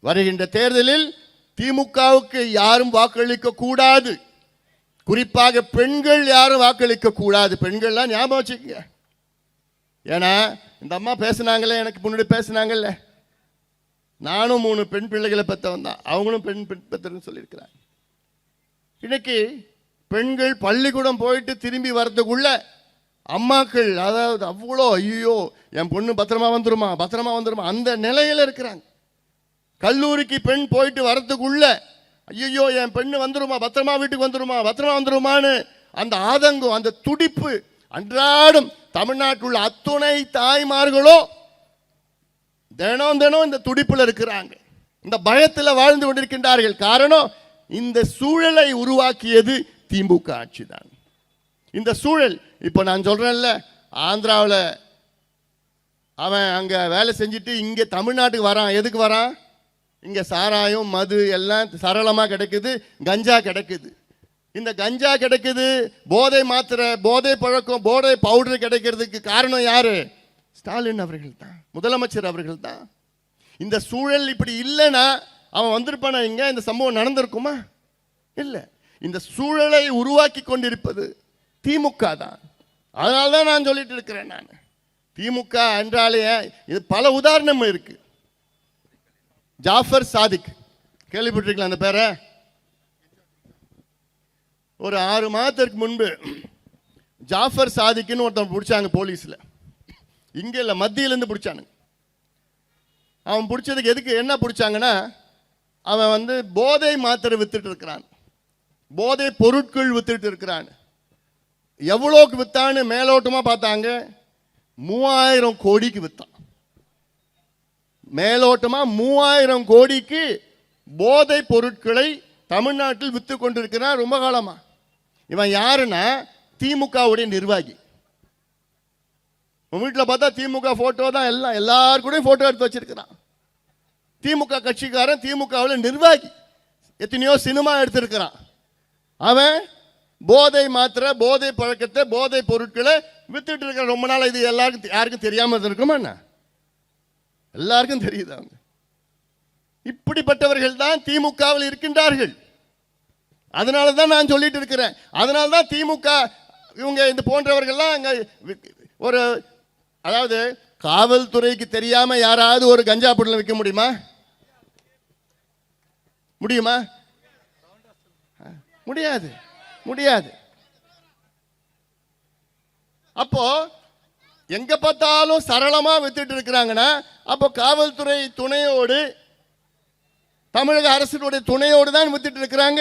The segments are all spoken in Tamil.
வருகின்ற தேர்தலில் திமுகவுக்கு யாரும் வாக்களிக்க கூடாது. குறிப்பாக பெண்கள் யாரும் வாக்களிக்க கூடாது. பெண்கள்லாம் ஞாபகம் வச்சுக்கோங்க. ஏன்னா இந்த அம்மா பேசுனாங்களே எனக்கு முன்னாடி பேசினாங்கல்ல. நானும் மூணு பெண் பிள்ளைகளை பெற்றவன் தான். அவங்களும் பெண் பெண் பெற்றன்னு சொல்லியிருக்கிறாங்க. இன்னைக்கு பெண்கள் பள்ளிக்கூடம் போயிட்டு திரும்பி வர்றதுக்குள்ள அம்மாக்கள் அதாவது அவ்வளோ ஐயோ என் பொண்ணு பத்திரமா வந்துருமா பத்திரமா வந்துருமா அந்த நிலையில இருக்கிறாங்க. கல்லூரிக்கு பெண் போயிட்டு வரத்துக்குள்ள ஐயோ என் பெண்ணு வந்துருமா பத்திரமா வீட்டுக்கு வந்துருமா பத்திரமா வந்துருமான்னு அந்த ஆதங்கம் அந்த துடிப்பு அன்றாடம் தமிழ்நாட்டில் உள்ள அத்துணை தாய்மார்களோ தினம் தினம் இந்த துடிப்பில் இருக்கிறாங்க. இந்த பயத்தில் வாழ்ந்து கொண்டிருக்கின்றார்கள். காரணம் இந்த சூழலை உருவாக்கியது திமுக ஆட்சி தான் இந்த சூழல் இப்போ நான் சொல்கிறேன்ல ஆந்திராவில் அவன் அங்கே வேலை செஞ்சுட்டு இங்கே தமிழ்நாட்டுக்கு வரான். எதுக்கு வரான்? இங்கே சாராயம் மது எல்லாம் சரளமாக கிடைக்குது கஞ்சா கிடைக்குது. இந்த கஞ்சா கிடைக்குது போதை மாத்திரை போதை பழக்கம் போதை பவுடர் கிடைக்கிறதுக்கு காரணம் யாரு? ஸ்டாலின் அவர்கள் தான் முதலமைச்சர் அவர்கள் தான். இந்த சூழல் இப்படி இல்லைன்னா அவன் வந்திருப்பானா இங்கே? இந்த சம்பவம் நடந்திருக்குமா? இல்லை. இந்த சூழலை உருவாக்கி கொண்டிருப்பது திமுக தான். அதனால தான் நான் சொல்லிட்டு இருக்கிறேன் நான். திமுக என்றாலே இது பல உதாரணம் இருக்கு. ஜாஃபர் சாதிக். கேள்விப்பட்டிருக்கலாம் அந்த பேரை? ஒரு ஆறு மாதத்திற்கு முன்பு ஜாஃபர் சாதிக்குன்னு ஒருத்தன் பிடிச்சாங்க போலீஸில். இங்கே இல்லை மத்தியிலேருந்து பிடிச்சானுங்க. அவன் பிடிச்சதுக்கு எதுக்கு என்ன பிடிச்சாங்கன்னா அவன் வந்து போதை மாத்திரை வித்துட்டு இருக்கிறான். போதை பொருட்கள் வித்துட்டு இருக்கிறான். எவ்வளோக்கு வித்தான்னு மேலோட்டமாக பார்த்தாங்க. மூவாயிரம் கோடிக்கு வித்தான். மேலோட்டமாக மூவாயிரம் கோடிக்கு போதை பொருட்களை தமிழ்நாட்டில் விற்று கொண்டிருக்கிறான் ரொம்ப காலமாக இவன் யாருன்னா? திமுகவுடைய நிர்வாகி. உன் வீட்டில் பார்த்தா திமுக ஃபோட்டோ தான் எல்லாம் எல்லார் கூடயும் ஃபோட்டோ எடுத்து வச்சிருக்கிறான். திமுக கட்சிக்காரன் திமுகவில் நிர்வாகி. எத்தனையோ சினிமா எடுத்திருக்கிறான். அவன் போதை மாத்திரை போதை பழக்கத்தை போதை பொருட்களை வித்துட்டு இருக்கிற ரொம்ப நாள் இது எல்லாருக்கும் யாருக்கும் தெரியாமல் இருக்குமா என்ன? எல்லாருக்கும் தெரியுது? இப்படிப்பட்டவர்கள் தான் திமுகவில் இருக்கின்றார்கள். அதனால தான் நான் சொல்லிட்டு இருக்கிறேன். அதனால தான் திமுக இவங்க இந்த போன்றவர்கள்லாம் அங்கே ஒரு அதாவது காவல்துறைக்கு தெரியாமல் யாராவது ஒரு கஞ்சா பொருளை விற்க முடியுமா? முடியுமா? முடியாது. முடியாது. அப்போ எங்க பார்த்தாலும் சரளமா வித்துட்டு இருக்கிறாங்கன்னா அப்போ காவல்துறை துணையோடு தமிழக அரசினுடைய துணையோடு தான் வித்துட்டு இருக்கிறாங்க.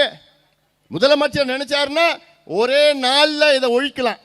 முதலமைச்சர் நினைச்சாருன்னா ஒரே நாளில் இதை ஒழிக்கலாம்.